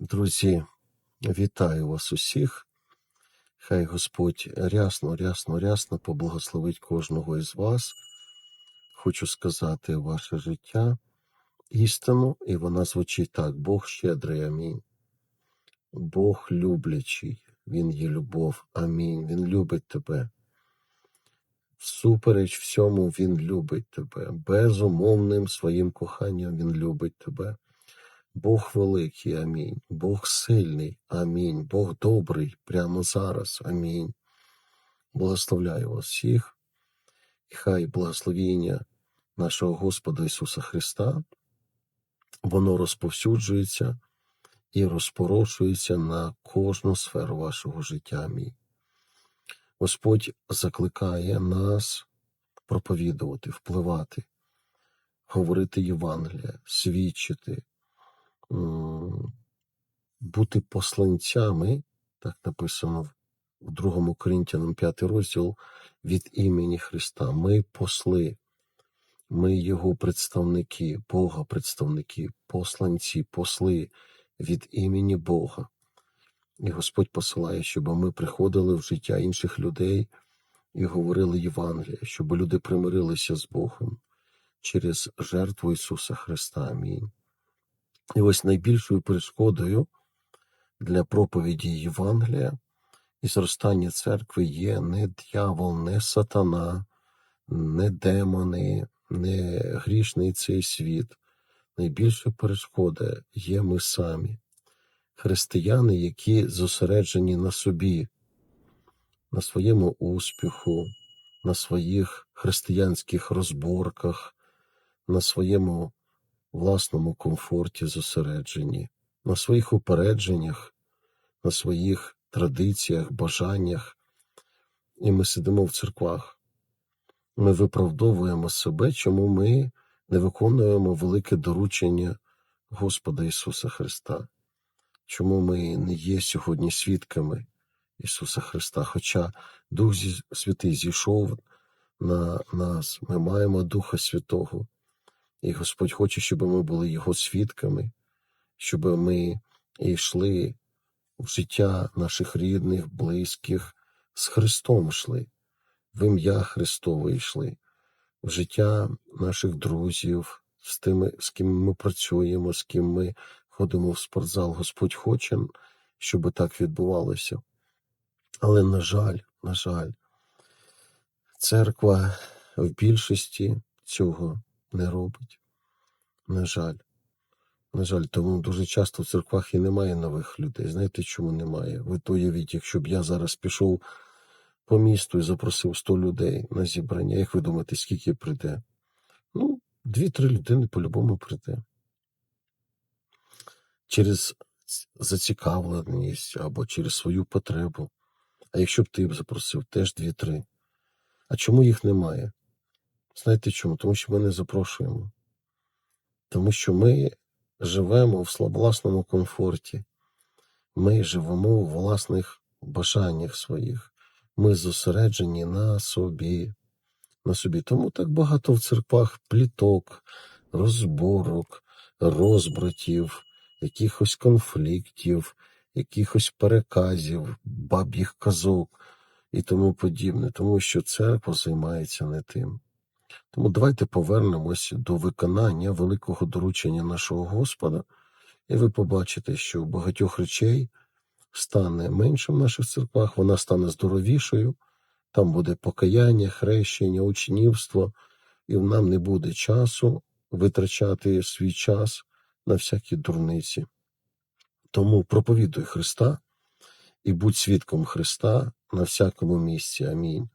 Друзі, вітаю вас усіх. Хай Господь рясно, рясно, рясно поблагословить кожного із вас. Хочу сказати ваше життя істину, і вона звучить так: Бог щедрий, амінь. Бог люблячий, Він є любов, амінь. Він любить тебе. Всупереч всьому Він любить тебе. Безумовним своїм коханням Він любить тебе. Бог великий, амінь. Бог сильний, амінь. Бог добрий прямо зараз, амінь. Благословляю вас всіх, і хай благословіння нашого Господа Ісуса Христа, воно розповсюджується і розпорошується на кожну сферу вашого життя. Амінь. Господь закликає нас проповідувати, впливати, говорити Євангелія, свідчити, бути посланцями, так написано в 2 Коринтянам 5 розділ від імені Христа. Ми посли, ми Його представники, Бога представники, посланці, посли від імені Бога. І Господь посилає, щоб ми приходили в життя інших людей і говорили Євангелія, щоб люди примирилися з Богом через жертву Ісуса Христа. Амінь. І ось найбільшою перешкодою для проповіді Євангелія і зростання церкви є не дьявол, не сатана, не демони, не грішний цей світ. Найбільша перешкода є ми самі, християни, які зосереджені на собі, на своєму успіху, на своїх християнських розборках, на своєму власному комфорті зосереджені, на своїх упередженнях, на своїх традиціях, бажаннях. І ми сидимо в церквах. Ми виправдовуємо себе, чому ми не виконуємо велике доручення Господа Ісуса Христа, чому ми не є сьогодні свідками Ісуса Христа. Хоча Дух Святий зійшов на нас, ми маємо Духа Святого, і Господь хоче, щоб ми були Його свідками, щоб ми йшли в життя наших рідних, близьких, з Христом йшли, в ім'я Христове йшли, в життя наших друзів, з тими, з ким ми працюємо, з ким ми ходимо в спортзал. Господь хоче, щоб так відбувалося. Але, на жаль, на жаль, церква в більшості цього не робить. На жаль. На жаль, тому дуже часто в церквах і немає нових людей. Знаєте, чому немає? Ви то уявіть, якщо б я зараз пішов по місту і запросив 100 людей на зібрання, як ви думаєте, скільки прийде? Ну, дві-три людини по-любому прийде. Через зацікавленість або через свою потребу. А якщо б ти б запросив, теж дві-три. А чому їх немає? Знаєте чому? Тому що ми не запрошуємо. Тому що ми живемо в власному комфорті. Ми живемо у власних бажаннях своїх. Ми зосереджені на собі. На собі. Тому так багато в церквах пліток, розборок, розбратів, якихось конфліктів, якихось переказів, баб'їх казок і тому подібне. Тому що церква займається не тим. Тому давайте повернемось до виконання великого доручення нашого Господа, і ви побачите, що багатьох речей стане менше в наших церквах, вона стане здоровішою, там буде покаяння, хрещення, учнівство, і нам не буде часу витрачати свій час на всякі дурниці. Тому проповідуй Христа і будь свідком Христа на всякому місці. Амінь.